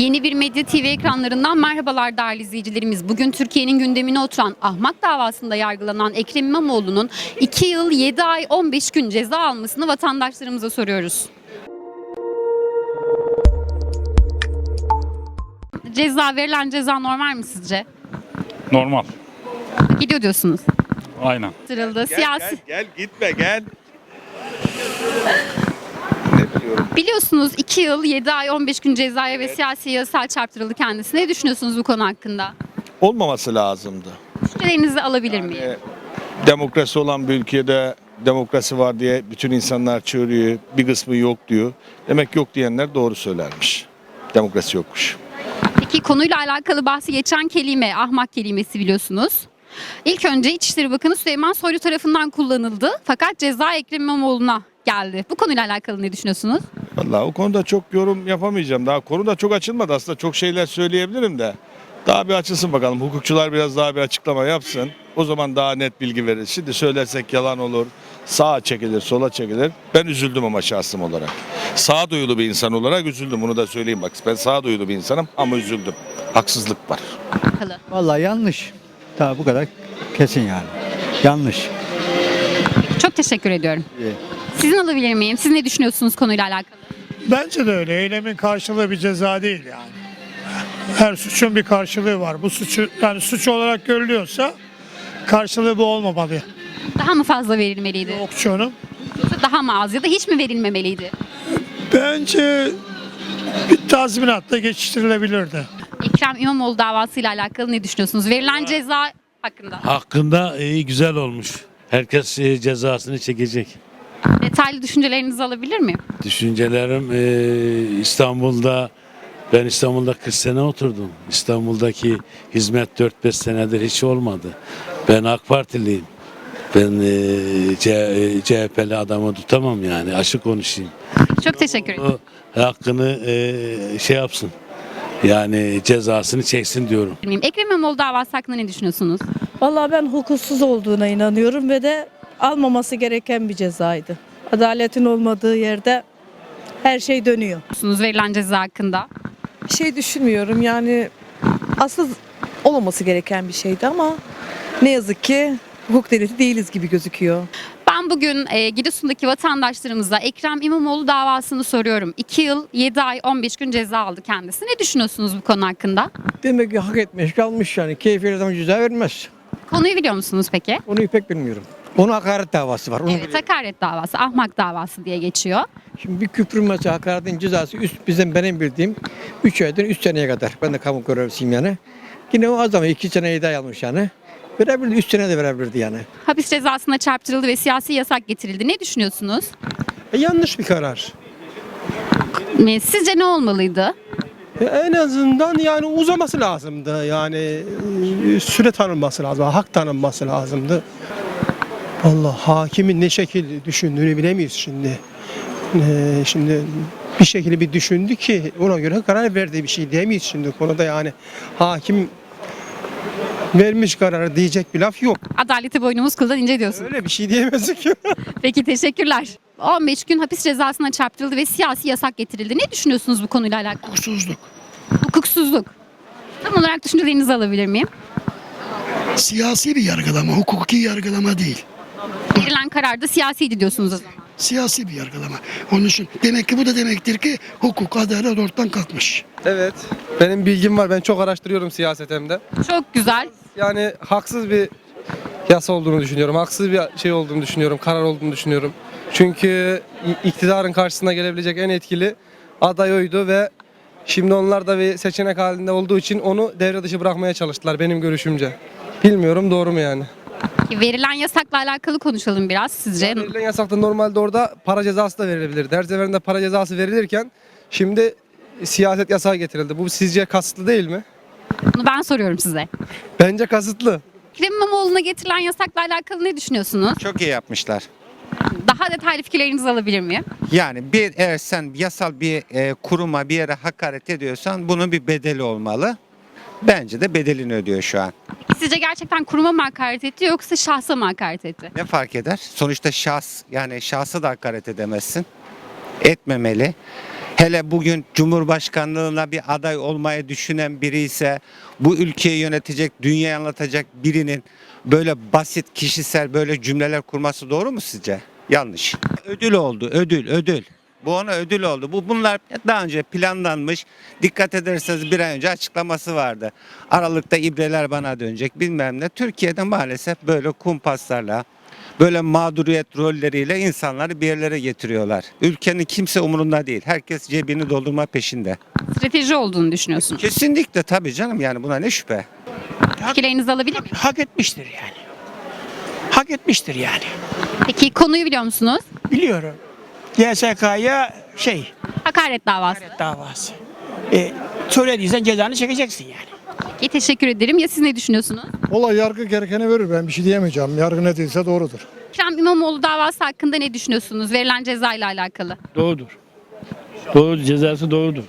Yeni bir Medya TV ekranlarından merhabalar değerli izleyicilerimiz. Bugün Türkiye'nin gündemine oturan ahmak davasında yargılanan Ekrem İmamoğlu'nun 2 yıl 7 ay 15 gün ceza almasını vatandaşlarımıza soruyoruz. Ceza verilen ceza normal mi sizce? Normal. Gidiyor diyorsunuz. Aynen. Sırıldı. Gel, Siyasi. gel, gel gitme gel. Biliyorsunuz 2 yıl 7 ay 15 gün cezaya ve siyasi yasal çarptırıldı kendisi. Ne düşünüyorsunuz bu konu hakkında? Olmaması lazımdı. Düşüncelerinizi alabilir miyim? Demokrasi olan bir ülkede demokrasi var diye bütün insanlar çığırıyor. Bir kısmı yok diyor. Demek yok diyenler doğru söylermiş. Demokrasi yokmuş. Peki konuyla alakalı bahsi geçen kelime ahmak kelimesi biliyorsunuz. İlk önce İçişleri Bakanı Süleyman Soylu tarafından kullanıldı fakat ceza Ekrem İmamoğlu'na geldi. Bu konuyla alakalı ne düşünüyorsunuz? Vallahi o konuda çok yorum yapamayacağım. Daha konu da çok açılmadı. Aslında çok şeyler söyleyebilirim de. Daha bir açılsın bakalım. Hukukçular biraz daha bir açıklama yapsın. O zaman daha net bilgi veririz. Şimdi söylersek yalan olur. Sağa çekilir, sola çekilir. Ben üzüldüm ama şahsım olarak. Sağduyulu bir insan olarak üzüldüm. Bunu da söyleyeyim bak. Ben sağduyulu bir insanım ama üzüldüm. Haksızlık var. Alakalı. Vallahi yanlış. Daha bu kadar kesin yani. Yanlış. Çok teşekkür ediyorum. İyi. Sizin alabilir miyim? Siz ne düşünüyorsunuz konuyla alakalı? Bence de öyle. Eylemin karşılığı bir ceza değil yani. Her suçun bir karşılığı var. Bu suçu yani suç olarak görülüyorsa karşılığı bu olmamalı. Daha mı fazla verilmeliydi? Okçunun. Daha mı az ya da hiç mi verilmemeliydi? Bence bir tazminatla geçiştirilebilirdi. Ekrem İmamoğlu davasıyla alakalı ne düşünüyorsunuz? Verilen ceza hakkında. Hakkında iyi güzel olmuş. Herkes e, cezasını çekecek. Detaylı düşüncelerinizi alabilir miyim? Düşüncelerim e, İstanbul'da ben İstanbul'da 40 sene oturdum. İstanbul'daki hizmet 4-5 senedir hiç olmadı. Ben AK Partiliyim. Ben e, C- e, CHP'li adamı tutamam yani. Açık konuşayım. Çok teşekkür ederim. O hakkını e, şey yapsın. Yani cezasını çeksin diyorum. Ekrem İmamoğlu davası hakkında ne düşünüyorsunuz? Vallahi ben hukuksuz olduğuna inanıyorum ve de almaması gereken bir cezaydı. Adaletin olmadığı yerde her şey dönüyor. Düşünüyorsunuz verilen ceza hakkında? bir şey düşünmüyorum. Yani asıl olmaması gereken bir şeydi ama ne yazık ki hukuk devleti değiliz gibi gözüküyor. Ben bugün e, Giresun'daki vatandaşlarımıza Ekrem İmamoğlu davasını soruyorum. 2 yıl 7 ay 15 gün ceza aldı kendisi. Ne düşünüyorsunuz bu konu hakkında? Demek ki hak etmiş kalmış yani. Keyfi adam ceza vermez. Konuyu biliyor musunuz peki? Onu pek bilmiyorum. Onun hakaret davası var. Onu Evet, biliyorum. hakaret davası, ahmak davası diye geçiyor. Şimdi bir küfür mesela hakaretin cezası üst bizim benim bildiğim 3 aydan 3 seneye kadar. Ben de kamu görevlisiyim yani. Yine o az ama 2 seneyi daha almış yani. Verebilirdi 3 sene de verebilirdi yani. Hapis cezasına çarptırıldı ve siyasi yasak getirildi. Ne düşünüyorsunuz? E, yanlış bir karar. Sizce ne olmalıydı? E, En azından yani uzaması lazımdı. Yani e, süre tanınması lazım, hak tanınması lazımdı. Allah hakimin ne şekil düşündüğünü bilemeyiz şimdi. E, şimdi bir şekilde bir düşündü ki ona göre karar verdiği bir şey diyemeyiz şimdi konuda yani hakim vermiş kararı diyecek bir laf yok. Adaleti boynumuz kıldan ince diyorsunuz. Öyle bir şey diyemezsin ki. Peki teşekkürler. 15 gün hapis cezasına çarptırıldı ve siyasi yasak getirildi. Ne düşünüyorsunuz bu konuyla alakalı? Hukuksuzluk. Hukuksuzluk. Tam olarak düşüncelerinizi alabilir miyim? Siyasi bir yargılama, hukuki yargılama değil. Verilen karar da siyasiydi diyorsunuz o zaman. Siyasi bir yargılama. Onun için demek ki bu da demektir ki hukuk, adalet ortadan kalkmış. Evet. Benim bilgim var. Ben çok araştırıyorum siyaset hem de. Çok güzel. Yani haksız bir yasa olduğunu düşünüyorum. Haksız bir şey olduğunu düşünüyorum. Karar olduğunu düşünüyorum. Çünkü iktidarın karşısına gelebilecek en etkili aday oydu ve şimdi onlar da bir seçenek halinde olduğu için onu devre dışı bırakmaya çalıştılar benim görüşümce. Bilmiyorum doğru mu yani? Verilen yasakla alakalı konuşalım biraz sizce. Verilen yasakta normalde orada para cezası da verilebilirdi. Her seferinde para cezası verilirken şimdi siyaset yasağı getirildi. Bu sizce kasıtlı değil mi? Bunu ben soruyorum size. Bence kasıtlı. Ekrem İmamoğlu'na getirilen yasakla alakalı ne düşünüyorsunuz? Çok iyi yapmışlar. Daha detaylı fikirlerinizi alabilir miyim? Yani bir eğer sen yasal bir e, kuruma bir yere hakaret ediyorsan bunun bir bedeli olmalı. Bence de bedelini ödüyor şu an. Sizce gerçekten kuruma mı hakaret etti yoksa şahsa mı hakaret etti? Ne fark eder? Sonuçta şahs yani şahsa da hakaret edemezsin. Etmemeli. hele bugün Cumhurbaşkanlığına bir aday olmayı düşünen biri ise bu ülkeyi yönetecek, dünyayı anlatacak birinin böyle basit kişisel böyle cümleler kurması doğru mu sizce? Yanlış. Ödül oldu, ödül, ödül. Bu ona ödül oldu. Bu bunlar daha önce planlanmış. Dikkat ederseniz bir ay önce açıklaması vardı. Aralıkta ibreler bana dönecek bilmem ne. Türkiye'de maalesef böyle kumpaslarla böyle mağduriyet rolleriyle insanları bir yerlere getiriyorlar. Ülkenin kimse umurunda değil. Herkes cebini doldurma peşinde. Strateji olduğunu düşünüyorsunuz. Kesinlikle tabii canım yani buna ne şüphe. Fikirlerinizi alabilir miyim? Hak etmiştir yani. Hak etmiştir yani. Peki konuyu biliyor musunuz? Biliyorum. YSK'ya şey Hakaret davası. davası. E, söylediysen cezanı çekeceksin yani. Peki, teşekkür ederim. Ya siz ne düşünüyorsunuz? Olay yargı gerekeni verir ben bir şey diyemeyeceğim. Yargı ne değilse doğrudur. Ekrem İmamoğlu davası hakkında ne düşünüyorsunuz? Verilen ceza ile alakalı. Doğrudur. Doğru cezası doğrudur.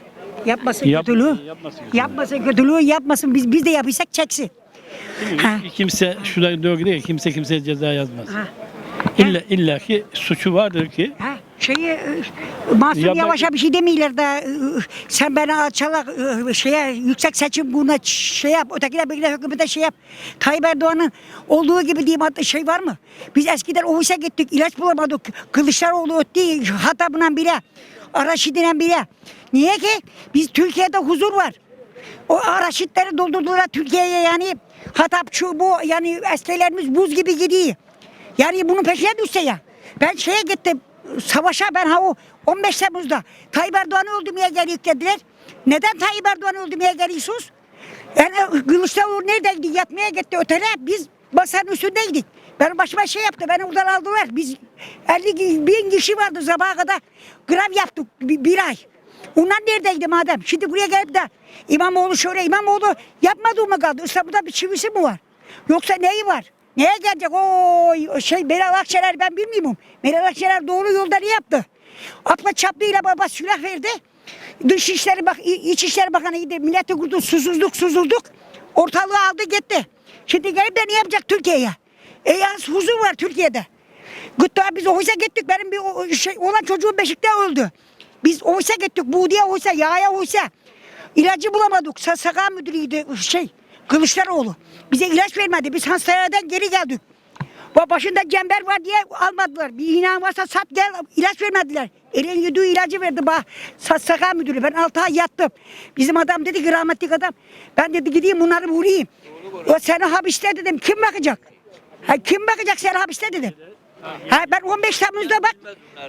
Yapmasın Yap- kötülüğü. yapmasın. Yapmasın kötülüğü yapmasın. Biz biz de yapıysak çeksin. Ha. Kimse şurada doğru değil. Kimse kimseye ceza yazmaz. Ha. İlla illa ki suçu vardır ki Ha, şeyi e, Mansur Yapmak- Yavaş'a bir şey demiyorlar da e, sen beni alçalak e, şeye yüksek seçim kuruluna şey yap ötekine birine hükümete şey yap. Tayyip Erdoğan'ın olduğu gibi diyeyim hatta şey var mı? Biz eskiden ofise gittik ilaç bulamadık. Kılıçdaroğlu öttü hatabından bile. Araşidinen bile. Niye ki? Biz Türkiye'de huzur var. O araşitleri doldurdular Türkiye'ye yani. Hatap şu bu yani eskilerimiz buz gibi gidiyor. Yani bunun peşine düşse ya. Ben şeye gittim savaşa ben ha o 15 Temmuz'da Tayyip Erdoğan'ı öldürmeye geliyor dediler. Neden Tayyip Erdoğan'ı öldürmeye geliyorsunuz? Yani Kılıçdaroğlu neredeydi? Yatmaya gitti otele. Biz masanın üstündeydik. Benim başıma şey yaptı. Beni oradan aldılar. Biz 50 bin kişi vardı sabaha kadar. Grev yaptık bir, bir ay. Onlar neredeydi madem? Şimdi buraya gelip de İmamoğlu şöyle İmamoğlu yapmadı mı kaldı? İstanbul'da bir çivisi mi var? Yoksa neyi var? Neye gelecek? O şey Meral Akşener ben bilmiyorum. Meral Akşener doğru yolda ne yaptı? Akla çaplıyla baba silah verdi. Dışişleri bak İçişleri Bakanı idi. Milleti kurdu susuzluk suzulduk. Ortalığı aldı gitti. Şimdi gelip de ne yapacak Türkiye'ye? E yalnız huzur var Türkiye'de. Gıtta biz oysa gittik. Benim bir şey, olan çocuğum Beşik'te öldü. Biz oysa gittik. Buğdaya oysa, yağa oysa. İlacı bulamadık. SSK müdürüydü şey Kılıçdaroğlu. Bize ilaç vermedi. Biz hastaneden geri geldik. Başında cember var diye almadılar. Bir inan varsa sat gel ilaç vermediler. Elin yediği ilacı verdi bana. SSK müdürü. Ben 6 ay yattım. Bizim adam dedi ki rahmetlik adam. Ben dedi gideyim bunları vurayım. O seni hapiste dedim. Kim bakacak? Ha, kim bakacak seni hapiste dedim. Ha, ben 15 Temmuz'da bak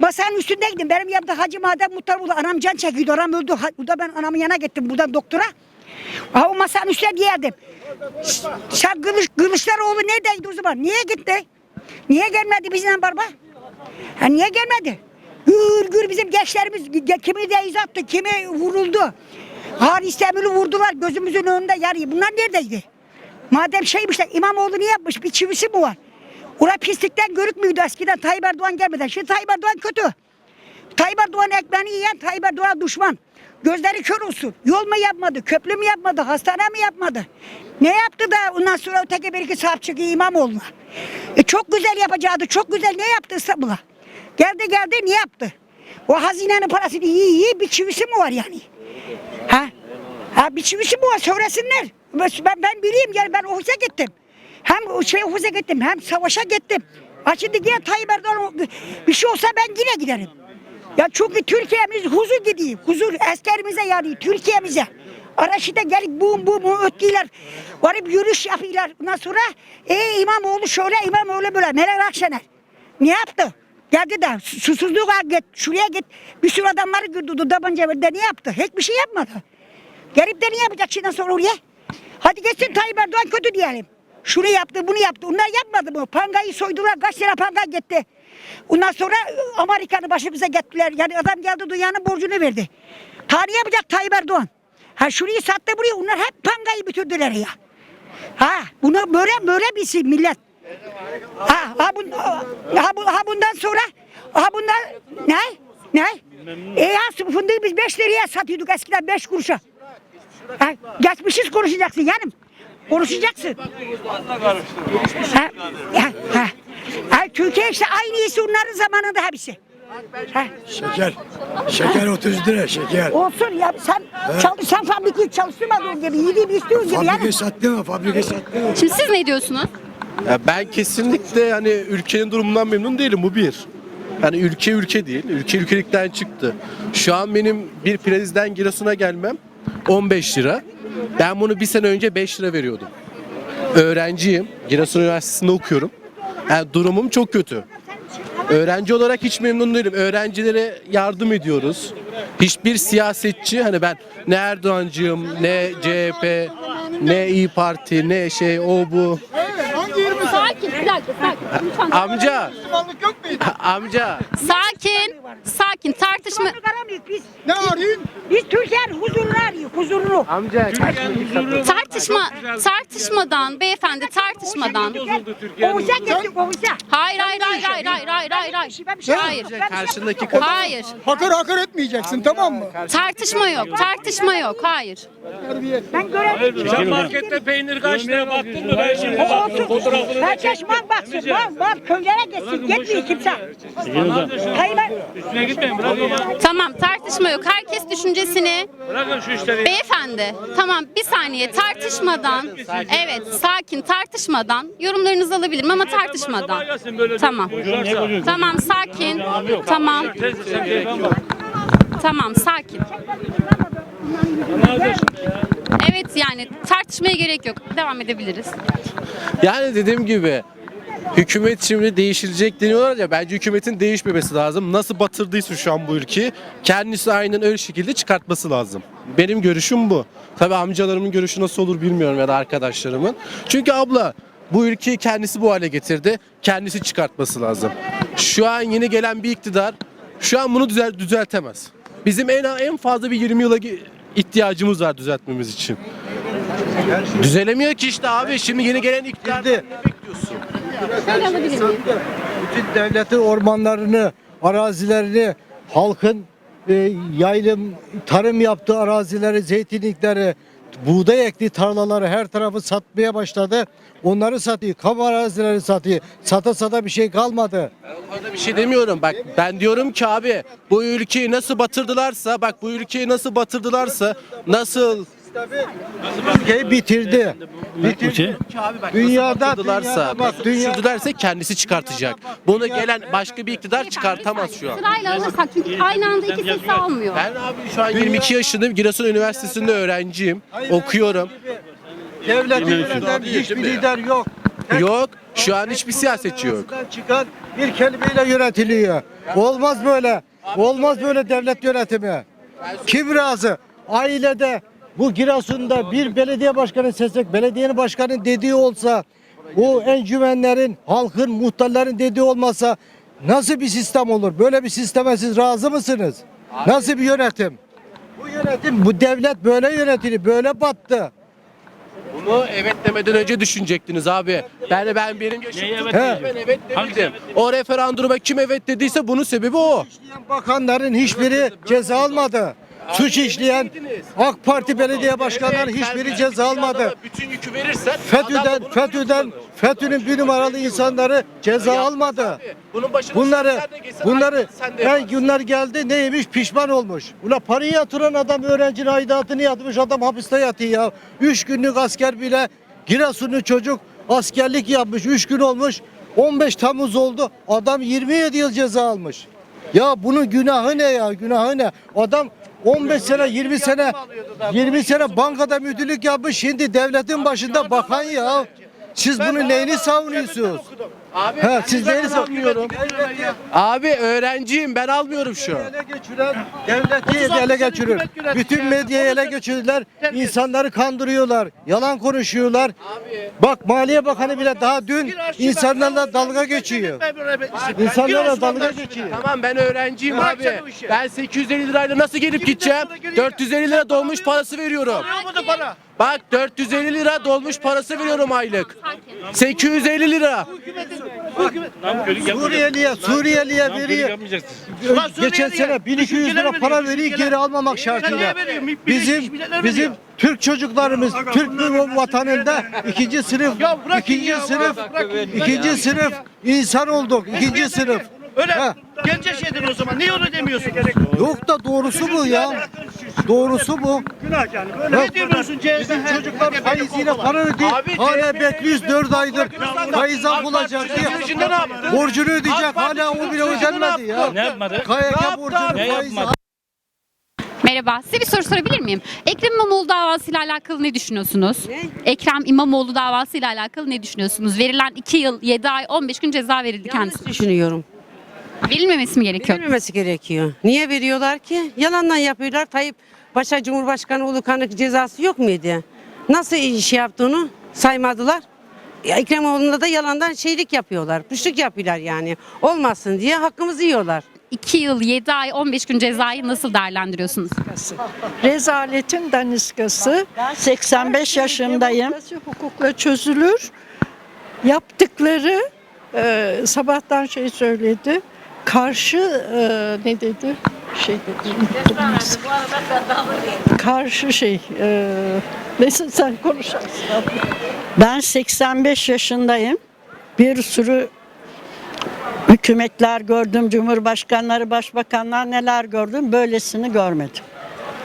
masanın üstündeydim. Benim yanımda Hacı Madem Muhtar oldu. Anam can çekiyordu. Anam öldü. Ha, burada ben anamın yana gittim buradan doktora. Ha, o masanın üstüne giyerdim. Sen Kılıç, Kılıçdaroğlu neredeydi o zaman? Niye gitti? Niye gelmedi bizimle barba? Ha, niye gelmedi? Gür gür bizim gençlerimiz ge- kimi de attı, kimi vuruldu. Halis Demir'i vurdular gözümüzün önünde. Yani bunlar neredeydi? Madem şeymişler İmamoğlu ne yapmış? Bir çivisi mi var? Ula pislikten görükmüyordu eskiden Tayyip Erdoğan gelmeden. Şimdi Tayyip Erdoğan kötü. Tayyip Erdoğan ekmeğini yiyen Tayyip Erdoğan düşman. Gözleri kör olsun. Yol mu yapmadı, köprü mü yapmadı, hastane mi yapmadı? Ne yaptı da ondan sonra öteki bir iki çıkıyor İmamoğlu'na? E çok güzel yapacaktı, çok güzel ne yaptı İstanbul'a? Geldi geldi ne yaptı? O hazinenin parasını iyi iyi bir çivisi mi var yani? Ha? Ha bir çivisi mi var söylesinler. Ben, ben bileyim yani ben ofise gittim. Hem şey ofise gittim hem savaşa gittim. Ha şimdi yine Tayyip Erdoğan bir şey olsa ben yine giderim. Ya çünkü Türkiye'miz huzur gidiyor. Huzur askerimize yani Türkiye'mize. Araşıda gelip bum bum öttüler. Varıp yürüyüş yapıyorlar. Ondan sonra e İmamoğlu şöyle İmamoğlu böyle. Meral Akşener. Ne yaptı? Geldi de susuzluğa git, şuraya git. Bir sürü adamları güldürdü tabanca verdi. Ne yaptı? Hiçbir şey yapmadı. Gelip de ne yapacak şimdi sonra oraya? Hadi geçsin Tayyip Erdoğan kötü diyelim. Şunu yaptı, bunu yaptı. Onlar yapmadı mı? Pangayı soydular. Kaç lira panga gitti. Ondan sonra Amerikan'ı başımıza gettiler. Yani adam geldi dünyanın borcunu verdi. Ne yapacak Tayyip Erdoğan? Ha şurayı sattı buraya. Onlar hep pangayı bitirdiler ya. Ha bunu böyle böyle bilsin millet. Ha, ha, bun, ha, bu, ha bundan sonra ha bundan ne? Ne? E ya fındığı biz 5 liraya satıyorduk eskiden 5 kuruşa. Ha, geçmişiz konuşacaksın yanım. Konuşacaksın. Ha, ha, ha. Ha, Türkiye işte aynı iyisi onların zamanında hepsi. Heh. Şeker. Şeker 30 lira şeker. Olsun ya sen çalış, sen fabrikayı çalıştırmadığın gibi, yediğini istiyorsun gibi yani. Fabrikayı sattı mı? Fabrikayı sattı mı? Şimdi siz ne diyorsunuz? ben kesinlikle hani ülkenin durumundan memnun değilim bu bir. Yani ülke ülke değil. Ülke ülkelikten çıktı. Şu an benim bir prezden Giresun'a gelmem 15 lira. Ben bunu bir sene önce 5 lira veriyordum. Öğrenciyim. Giresun Üniversitesi'nde okuyorum. Yani durumum çok kötü. Öğrenci olarak hiç memnun değilim. Öğrencilere yardım ediyoruz. Hiçbir siyasetçi hani ben ne Erdoğancıyım, ne CHP, ne İyi Parti, ne şey o bu. Sakin, bir dakika, sakin. Amca. Amca. Sakin, sakin. Tartışma... Huzurunu aramıyoruz biz. Ne arıyorsun? Biz Türkiye'nin huzurunu arıyoruz, huzurunu. Amca. Tartışma, tartışmadan beyefendi tartışmadan. Oğuz'a geçtik, Oğuz'a. Hayır, hayır, hayır, hayır, hayır, hayır, hayır, hayır. Şey Hayır. Karşındaki Hayır. Hakır hakır etmeyeceksin tamam mı? Tartışma yok, tartışma yok. Hayır. Ben görevliyim. Sen markette peynir kaç lira baktın mı? Ben şimdi Olsun. Herkes mal baksın, mal, mal köylere geçsin. Gitmiyor kimse. Hayır ben... Üstüne gitmeyin bırak baba. Tamam, tartışma yok. Herkes düşüncesini Bırakın şu işleri. Beyefendi, tamam bir saniye tartışmadan, evet sakin tartışmadan yorumlarınızı alabilirim ama tartışmadan. Tamam. Tamam sakin. Tamam. Tamam sakin. Evet yani tartışmaya gerek yok. Devam edebiliriz. Yani dediğim gibi hükümet şimdi değişilecek deniyorlar ya bence hükümetin değişmemesi lazım. Nasıl batırdıysa şu an bu ülkeyi kendisi aynen öyle şekilde çıkartması lazım. Benim görüşüm bu. Tabii amcalarımın görüşü nasıl olur bilmiyorum ya da arkadaşlarımın. Çünkü abla bu ülkeyi kendisi bu hale getirdi. Kendisi çıkartması lazım. Şu an yeni gelen bir iktidar şu an bunu düzel düzeltemez. Bizim en en fazla bir 20 yıla ihtiyacımız var düzeltmemiz için. Düzelemiyor ki işte abi. Şimdi yeni gelen iktidar ne bekliyorsun? Şöyle alabilir miyim? Bütün devletin ormanlarını, arazilerini, halkın e, yaylım, tarım yaptığı arazileri, zeytinlikleri, buğday ektiği tarlaları her tarafı satmaya başladı. Onları satıyor, kamu arazileri satıyor. Sata sata bir şey kalmadı. Orada bir şey demiyorum. Bak ben diyorum ki abi bu ülkeyi nasıl batırdılarsa bak bu ülkeyi nasıl batırdılarsa nasıl Ülkeyi bitirdi. bitirdi. Dünyada- dünyada bak, bak dünya- düşürdülerse kendisi çıkartacak. Bunu gelen başka bir iktidar çıkartamaz şu an. Sırayla alırsak çünkü aynı anda iki sesi almıyor. Ben abi şu an 22 yaşındayım. Giresun Üniversitesi'nde öğrenciyim. Okuyorum. Devleti yöneten hiçbir lider yok. Yok. Şu an hiçbir siyasetçi yok. Çıkan bir kelimeyle yönetiliyor. Olmaz böyle. Olmaz böyle devlet yönetimi. Kim razı? Ailede bu Giresun'da bir belediye başkanı seçsek, belediyenin başkanının dediği olsa, o encümenlerin, halkın, muhtarların dediği olmasa nasıl bir sistem olur? Böyle bir sisteme siz razı mısınız? Nasıl bir yönetim? Bu yönetim, bu devlet böyle yönetilir, böyle battı. Bunu evet demeden önce düşünecektiniz abi. Ben ben benim yaşım Neye evet ben evet demedim. O referanduma kim evet dediyse bunun sebebi o. İşleyen bakanların hiçbiri ceza almadı. Suç işleyen AK Parti belediye başkanları hiçbiri bir ceza almadı. Bütün yükü verirsen FETÖ'den, FETÖ'den, FETÖ'nün bir numaralı insanları ceza almadı. abi. Bunun başına Bunları, bunları, ben günler geldi neymiş pişman olmuş. Ula parayı yatıran adam öğrencinin aidatını yatmış adam hapiste yatıyor ya. Üç günlük asker bile Giresunlu çocuk askerlik yapmış. Üç gün olmuş. 15 Temmuz oldu. Adam 27 yıl ceza almış. Ya bunun günahı ne ya? Günahı ne? Adam 15 sene, 20 sene, 20 sene bankada müdürlük yapmış. Şimdi devletin başında bakan ya. Siz bunun neyini savunuyorsunuz? Abi He, ben siz de neyini almıyorum. Abi öğrenciyim ben almıyorum şu ele geçiren devleti ele geçirir. Bütün medyayı ele geçirdiler. İnsanları kandırıyorlar. Yalan konuşuyorlar. Bak Maliye Bakanı bile daha dün insanlarla dalga geçiyor. İnsanlarla dalga geçiyor. Tamam ben öğrenciyim abi. Ben 850 lirayla nasıl gelip gideceğim? 450 lira dolmuş parası veriyorum. Bak 450 lira dolmuş parası veriyorum aylık. 850 lira. Suriyeliye, Suriyeliye veriyor. Geçen sene 1200 lira para veriyor geri almamak şartıyla. Bizim bizim Türk çocuklarımız Türk vatanında ikinci sınıf ikinci sınıf ikinci sınıf insan olduk. ikinci sınıf. Öyle Gence şeydir o zaman. Niye onu demiyorsun? Yok da doğrusu bu ya. Doğrusu bu. Ne demiyorsun Bizim çocuklar faiziyle para ödeyip hala bekliyoruz 4 aydır. Faiz bulacak diye. Ne? Borcunu ödeyecek hala o bile ödenmedi ya. Ne yapmadı? KYK borcunu Ne faizi? Merhaba. Size bir soru sorabilir miyim? Ekrem İmamoğlu davasıyla alakalı ne düşünüyorsunuz? Ekrem İmamoğlu davasıyla alakalı ne düşünüyorsunuz? Verilen 2 yıl 7 ay 15 gün ceza verildi kendisine. düşünüyorum. Verilmemesi mi gerekiyor? Verilmemesi gerekiyor. Niye veriyorlar ki? Yalandan yapıyorlar. Tayyip Paşa Cumhurbaşkanı Ulukan'ın cezası yok muydu? Nasıl iş yaptığını saymadılar. Ya Ekrem İmamoğlu'nda da yalandan şeylik yapıyorlar. Püşlük yapıyorlar yani. Olmasın diye hakkımızı yiyorlar. 2 yıl 7 ay 15 gün cezayı nasıl değerlendiriyorsunuz? Rezaletin daniskası. 85 yaşındayım. Hukukla çözülür. Yaptıkları e, sabahtan şey söyledi. Karşı e, ne dedi? Şey dedi. Karşı şey. E, neyse sen konuşarsın. Ben 85 yaşındayım. Bir sürü hükümetler gördüm, cumhurbaşkanları, başbakanlar neler gördüm, böylesini görmedim.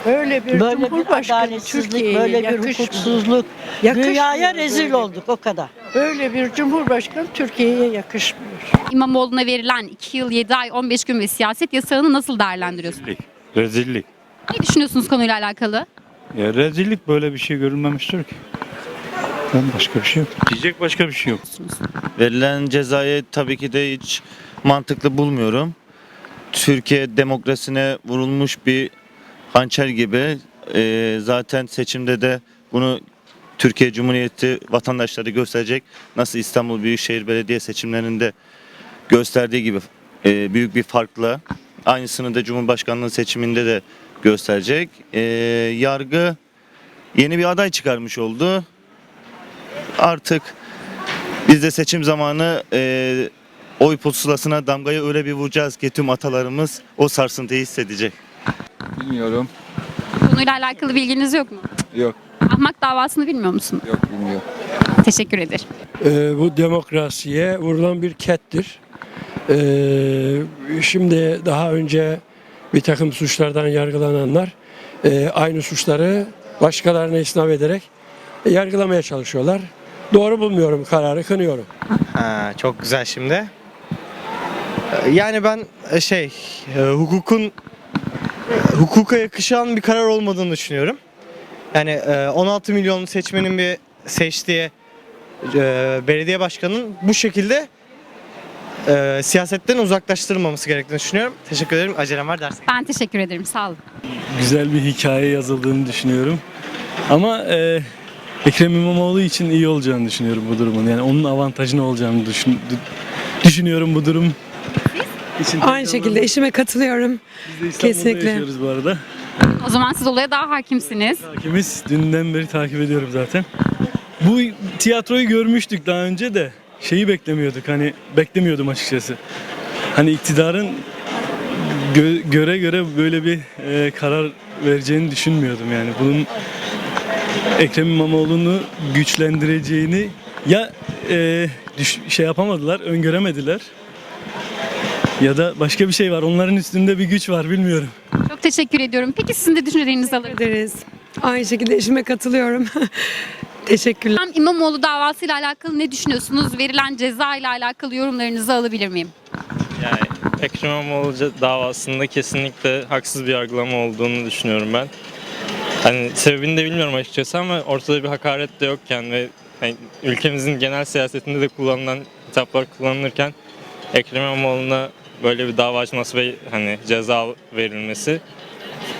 Böyle bir böyle bir adaletsizlik, böyle bir hukuksuzluk, dünyaya rezil olduk o kadar. Böyle bir cumhurbaşkanı Türkiye'ye yakışmıyor. İmamoğlu'na verilen 2 yıl 7 ay 15 gün ve siyaset yasağını nasıl değerlendiriyorsunuz? Rezillik. Ne düşünüyorsunuz konuyla alakalı? Ya rezillik böyle bir şey görülmemiştir ki. Ben başka bir şey yok. Diyecek başka bir şey yok. Verilen cezayı tabii ki de hiç mantıklı bulmuyorum. Türkiye demokrasine vurulmuş bir hançer gibi. Ee, zaten seçimde de bunu Türkiye Cumhuriyeti vatandaşları gösterecek. Nasıl İstanbul Büyükşehir Belediye seçimlerinde gösterdiği gibi e, büyük bir farkla. Aynısını da Cumhurbaşkanlığı seçiminde de gösterecek. Ee, yargı yeni bir aday çıkarmış oldu. Artık biz de seçim zamanı e, oy pusulasına damgayı öyle bir vuracağız ki tüm atalarımız o sarsıntıyı hissedecek. Bilmiyorum. Konuyla alakalı bilginiz yok mu? Yok. Ahmak davasını bilmiyor musun? Yok bilmiyorum. Teşekkür ederim. Ee, bu demokrasiye vurulan bir kettir. Ee, şimdi daha önce bir takım suçlardan yargılananlar e, aynı suçları başkalarına isnat ederek yargılamaya çalışıyorlar. Doğru bulmuyorum kararı, kınıyorum. Ha, çok güzel şimdi. Yani ben e, şey e, hukukun hukuka yakışan bir karar olmadığını düşünüyorum. Yani e, 16 milyon seçmenin bir seçtiği e, belediye başkanının bu şekilde e, siyasetten uzaklaştırılmaması gerektiğini düşünüyorum. Teşekkür ederim. Acelem var ders. Ben teşekkür ederim. Sağ olun. Güzel bir hikaye yazıldığını düşünüyorum. Ama e, Ekrem İmamoğlu için iyi olacağını düşünüyorum bu durumun. Yani onun avantajını olacağını düşün- dü- düşünüyorum bu durum. İçin. Aynı şekilde eşime katılıyorum. Biz de İstanbul'da kesinlikle. yaşıyoruz bu arada. O zaman siz olaya daha hakimsiniz. Hakimiz dünden beri takip ediyorum zaten. Bu tiyatroyu görmüştük daha önce de şeyi beklemiyorduk hani beklemiyordum açıkçası. Hani iktidarın gö- göre göre böyle bir e, karar vereceğini düşünmüyordum yani. Bunun Ekrem İmamoğlu'nu güçlendireceğini ya e, düş- şey yapamadılar, öngöremediler. Ya da başka bir şey var. Onların üstünde bir güç var bilmiyorum. Çok teşekkür ediyorum. Peki sizin de düşüncelerinizi alırım. ederiz. Aynı şekilde eşime katılıyorum. Teşekkürler. Hem İmamoğlu davasıyla alakalı ne düşünüyorsunuz? Verilen ceza ile alakalı yorumlarınızı alabilir miyim? Yani Ekrem İmamoğlu davasında kesinlikle haksız bir yargılama olduğunu düşünüyorum ben. Hani sebebini de bilmiyorum açıkçası ama ortada bir hakaret de yokken ve hani ülkemizin genel siyasetinde de kullanılan hitaplar kullanılırken Ekrem İmamoğlu'na böyle bir dava açması ve hani ceza verilmesi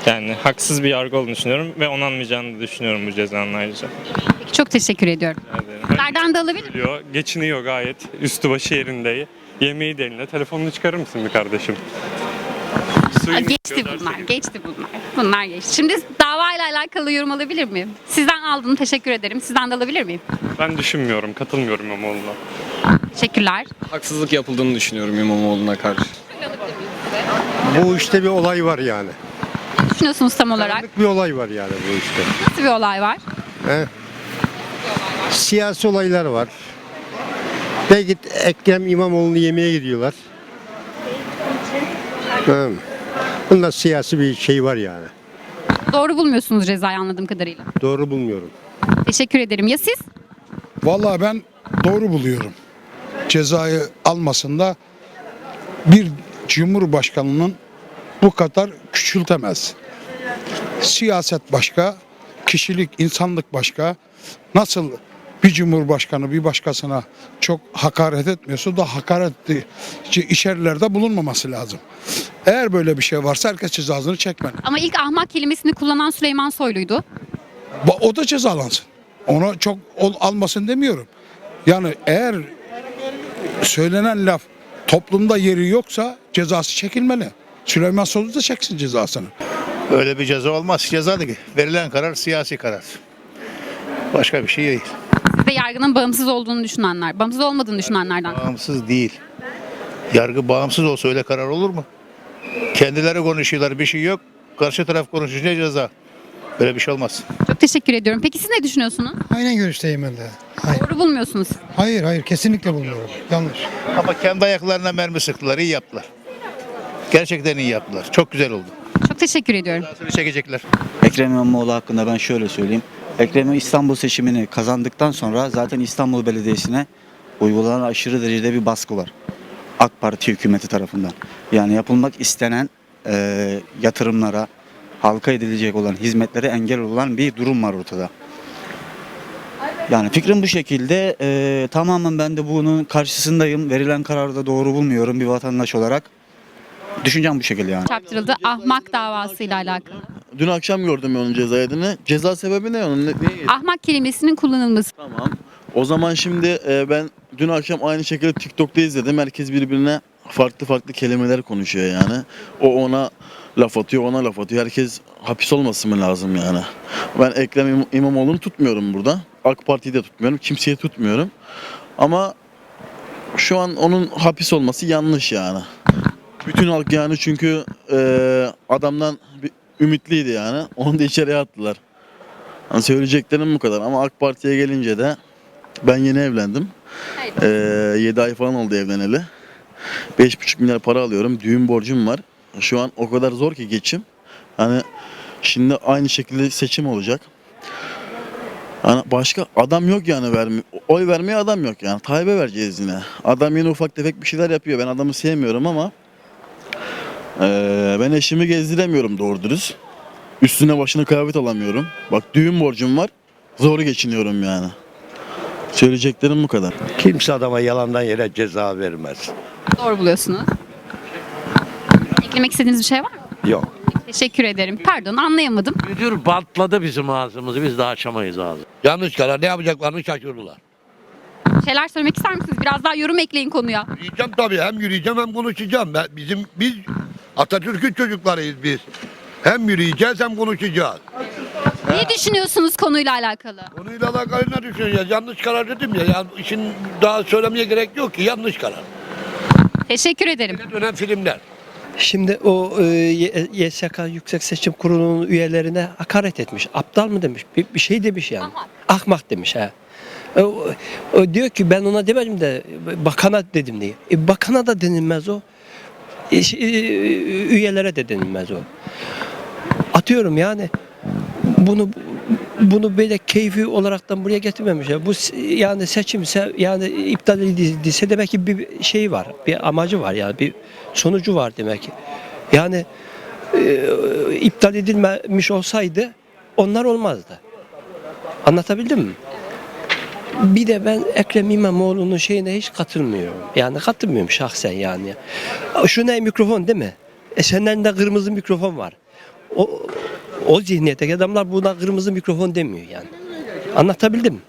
yani haksız bir yargı olduğunu düşünüyorum ve onanmayacağını düşünüyorum bu cezanın ayrıca. Peki, çok teşekkür ediyorum. Sizlerden de alabilir miyim? Geçiniyor gayet. Üstü başı yerinde. Yemeği de eline. Telefonunu çıkarır mısın bir kardeşim? Aa, geçti bunlar, geçti bunlar. Bunlar geçti. Şimdi davayla alakalı yorum alabilir miyim? Sizden aldım, teşekkür ederim. Sizden de alabilir miyim? Ben düşünmüyorum, katılmıyorum İmamoğlu'na. Teşekkürler. Haksızlık yapıldığını düşünüyorum İmamoğlu'na karşı. Bu işte bir olay var yani. Ne düşünüyorsunuz tam olarak? Bir olay var yani bu işte. Nasıl bir olay var? Siyasi olaylar var. Belki Ekrem İmamoğlu'nu yemeğe gidiyorlar. Bunda siyasi bir şey var yani. Doğru bulmuyorsunuz cezayı anladığım kadarıyla. Doğru bulmuyorum. Teşekkür ederim. Ya siz? Vallahi ben doğru buluyorum. Cezayı almasında bir cumhurbaşkanının bu kadar küçültemez. Siyaset başka, kişilik, insanlık başka. Nasıl bir cumhurbaşkanı bir başkasına çok hakaret etmiyorsa da hakaret içerilerde bulunmaması lazım. Eğer böyle bir şey varsa herkes cezasını çekmeli. Ama ilk ahmak kelimesini kullanan Süleyman Soylu'ydu. O da cezalansın. Ona çok almasın demiyorum. Yani eğer söylenen laf toplumda yeri yoksa cezası çekilmeli. Süleyman Soylu da çeksin cezasını. Öyle bir ceza olmaz. Ceza değil. Verilen karar siyasi karar. Başka bir şey değil. De yargının bağımsız olduğunu düşünenler, bağımsız olmadığını düşünenlerden. Bağımsız değil. Yargı bağımsız olsa öyle karar olur mu? Kendileri konuşuyorlar bir şey yok. Karşı taraf konuşunca ceza. Böyle bir şey olmaz. Çok teşekkür ediyorum. Peki siz ne düşünüyorsunuz? Aynen görüşteyim ben de. Doğru bulmuyorsunuz. Hayır hayır kesinlikle bulmuyorum. Yanlış. Ama kendi ayaklarına mermi sıktılar. iyi yaptılar. Gerçekten iyi yaptılar. Çok güzel oldu. Çok teşekkür ediyorum. Cezasını çekecekler. Ekrem İmamoğlu hakkında ben şöyle söyleyeyim. Ekrem İstanbul seçimini kazandıktan sonra zaten İstanbul Belediyesi'ne uygulanan aşırı derecede bir baskı var. AK Parti hükümeti tarafından. Yani yapılmak istenen eee, yatırımlara, halka edilecek olan hizmetlere engel olan bir durum var ortada. Yani fikrim bu şekilde. Eee, tamamen ben de bunun karşısındayım. Verilen kararı da doğru bulmuyorum bir vatandaş olarak. Düşüncem bu şekilde yani. Çarptırıldı ahmak davasıyla alakalı. Dün akşam gördüm onun ceza yediğini. Ceza sebebi ne onun? Ne, Ahmak kelimesinin kullanılması. Tamam. O zaman şimdi e, ben dün akşam aynı şekilde TikTok'ta izledim. Herkes birbirine farklı farklı kelimeler konuşuyor yani. O ona laf atıyor, ona laf atıyor. Herkes hapis olması mı lazım yani? Ben Ekrem İmam- İmamoğlu'nu tutmuyorum burada. AK Parti'yi de tutmuyorum. Kimseyi tutmuyorum. Ama şu an onun hapis olması yanlış yani. Bütün halk yani çünkü e, adamdan bir ümitliydi yani. Onu da içeriye attılar. Hani söyleyeceklerim bu kadar ama AK Parti'ye gelince de ben yeni evlendim. Ee, 7 ay falan oldu evleneli. 5,5 milyar para alıyorum. Düğün borcum var. Şu an o kadar zor ki geçim. Hani şimdi aynı şekilde seçim olacak. Hani başka adam yok yani vermi oy vermeye adam yok yani. Tayyip'e vereceğiz yine. Adam yine ufak tefek bir şeyler yapıyor. Ben adamı sevmiyorum ama ee, ben eşimi gezdiremiyorum doğru dürüst. Üstüne başına kıyafet alamıyorum. Bak düğün borcum var. Zor geçiniyorum yani. Söyleyeceklerim bu kadar. Kimse adama yalandan yere ceza vermez. Doğru buluyorsunuz. Eklemek istediğiniz bir şey var mı? Yok. Teşekkür ederim. Pardon anlayamadım. Müdür bantladı bizim ağzımızı. Biz de açamayız ağzı. Yanlış karar. Ne yapacaklarını şaşırdılar. Şeyler söylemek ister misiniz? Biraz daha yorum ekleyin konuya. Yürüyeceğim tabii. Hem yürüyeceğim hem konuşacağım. Ben, bizim biz Atatürk'ün çocuklarıyız biz. Hem yürüyeceğiz hem konuşacağız. Ne düşünüyorsunuz konuyla alakalı? Konuyla alakalı ne düşüneceğiz? Yanlış karar dedim ya. Yani işin daha söylemeye gerek yok ki. Yanlış karar. Teşekkür ederim. Dönen filmler. Şimdi o e, YSK Yüksek Seçim Kurulu'nun üyelerine hakaret etmiş. Aptal mı demiş? Bir, bir şey demiş yani. Ahmak, demiş ha. E, O, o diyor ki ben ona demedim de bakana dedim diye. E, bakana da denilmez o. E, üyelere de denilmez o. Atıyorum yani bunu bunu böyle keyfi olaraktan buraya getirmemişler. Bu yani seçimse yani iptal edildiyse demek ki bir şey var. Bir amacı var yani bir sonucu var demek ki. Yani e, iptal edilmemiş olsaydı onlar olmazdı. Anlatabildim mi? Bir de ben Ekrem İmamoğlu'nun şeyine hiç katılmıyorum. Yani katılmıyorum şahsen yani. Şu ne mikrofon değil mi? E senden de kırmızı mikrofon var. O, o zihniyetteki adamlar buna kırmızı mikrofon demiyor yani. Anlatabildim mi?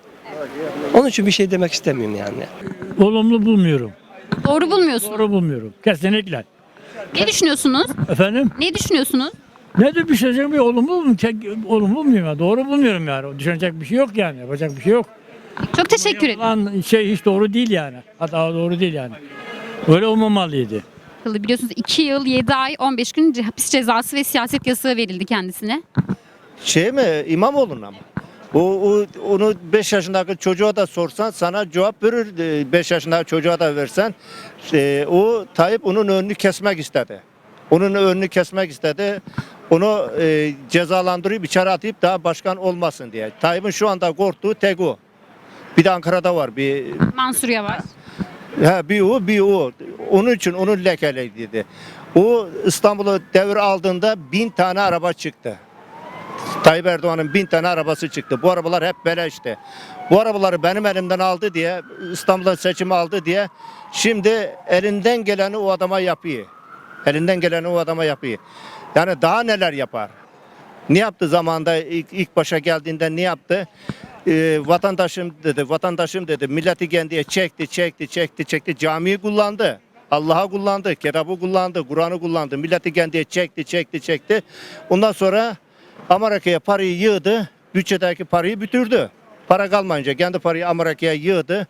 Onun için bir şey demek istemiyorum yani. Olumlu bulmuyorum. Doğru bulmuyorsunuz. Doğru bulmuyorum. Kesinlikle. Ne düşünüyorsunuz? Efendim? Ne düşünüyorsunuz? Ne de bir olumlu mu? Olumlu bulmuyorum ya. Doğru bulmuyorum yani. Düşünecek bir şey yok yani. Yapacak bir şey yok. Çok teşekkür ederim. Yapılan şey hiç doğru değil yani. Hatta doğru değil yani. Öyle olmamalıydı. Biliyorsunuz 2 yıl 7 ay 15 gün ce- hapis cezası ve siyaset yasağı verildi kendisine. Şey mi İmamoğlu'na mı? O, o, onu 5 yaşındaki çocuğa da sorsan sana cevap verir. 5 yaşındaki çocuğa da versen. E, o Tayyip onun önünü kesmek istedi. Onun önünü kesmek istedi. Onu e, cezalandırıp içeri atıp daha başkan olmasın diye. Tayyip'in şu anda korktuğu tek o. Bir de Ankara'da var bir Mansur Yavaş. Ha bir o bir o. Onun için onu lekeledi. O İstanbul'u devir aldığında bin tane araba çıktı. Tayyip Erdoğan'ın bin tane arabası çıktı. Bu arabalar hep beleşti. Bu arabaları benim elimden aldı diye İstanbul'da seçimi aldı diye şimdi elinden geleni o adama yapıyor. Elinden geleni o adama yapıyor. Yani daha neler yapar? Ne yaptı zamanda ilk, ilk başa geldiğinde ne yaptı? Ee, vatandaşım dedi, vatandaşım dedi. Milleti kendiye çekti, çekti, çekti, çekti. Camiyi kullandı. Allah'a kullandı, kitabı kullandı, Kur'an'ı kullandı. Milleti kendiye çekti, çekti, çekti. Ondan sonra Amerika'ya parayı yığdı. Bütçedeki parayı bitirdi. Para kalmayınca kendi parayı Amerika'ya yığdı.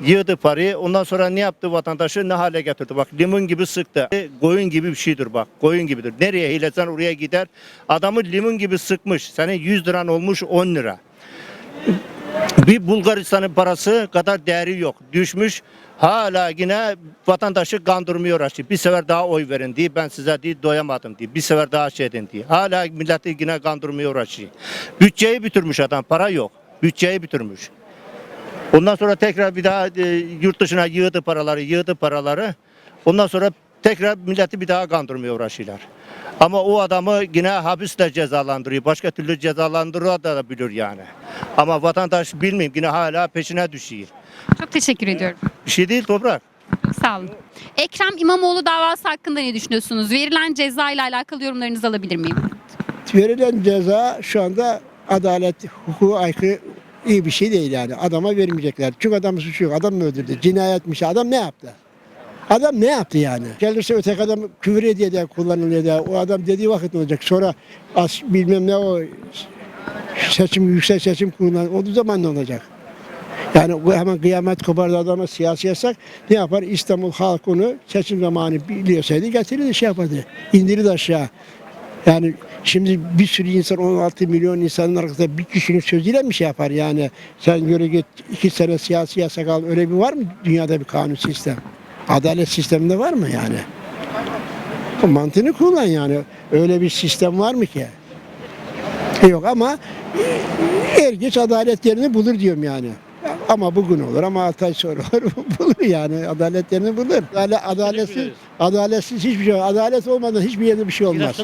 Yığdı parayı. Ondan sonra ne yaptı vatandaşı ne hale getirdi. Bak limon gibi sıktı. Koyun gibi bir şeydir bak. Koyun gibidir. Nereye hilesen oraya gider. Adamı limon gibi sıkmış. Senin 100 liran olmuş 10 lira. Bir Bulgaristan'ın parası kadar değeri yok. Düşmüş. Hala yine vatandaşı kandırmıyor açı. Bir sefer daha oy verin diye ben size diye doyamadım diye. Bir sefer daha şey edin diye. Hala milleti yine kandırmıyor açı. Bütçeyi bitirmiş adam. Para yok. Bütçeyi bitirmiş. Ondan sonra tekrar bir daha e, yurt dışına yığdı paraları, yığdı paraları. Ondan sonra tekrar milleti bir daha kandırmaya uğraşıyorlar. Ama o adamı yine hapisle cezalandırıyor. Başka türlü cezalandırıyor da bilir yani. Ama vatandaş bilmiyorum yine hala peşine düşüyor. Çok teşekkür ediyorum. Bir şey değil toprak. Çok sağ olun. Ekrem İmamoğlu davası hakkında ne düşünüyorsunuz? Verilen ceza ile alakalı yorumlarınızı alabilir miyim? Verilen ceza şu anda adalet, hukuka aykırı iyi bir şey değil yani. Adama vermeyecekler. Çünkü adamın suçu yok. Adam mı öldürdü? Cinayetmiş. Adam ne yaptı? Adam ne yaptı yani? Gelirse öteki adam küfür ediyor diye kullanılıyor diye. O adam dediği vakit olacak. Sonra as, bilmem ne o seçim, yüksek seçim kurulundan olduğu zaman ne olacak? Yani hemen kıyamet kopardı adama siyasi yasak ne yapar? İstanbul halk onu seçim zamanı biliyorsaydı getirirdi şey yapardı. İndirirdi aşağı. Yani şimdi bir sürü insan 16 milyon insanın arkasında bir kişinin sözüyle mi şey yapar yani? Sen göre git iki sene siyasi yasak al öyle bir var mı dünyada bir kanun sistem? Adalet sisteminde var mı yani? Mantığını kullan yani. Öyle bir sistem var mı ki? Yok ama er geç adalet yerini bulur diyorum yani. Ama bugün olur ama 6 ay sonra olur bulur yani adalet yerini bulur. Adalet, adaletsiz, adaletsiz hiçbir şey Adalet olmadan hiçbir yerde bir şey olmaz.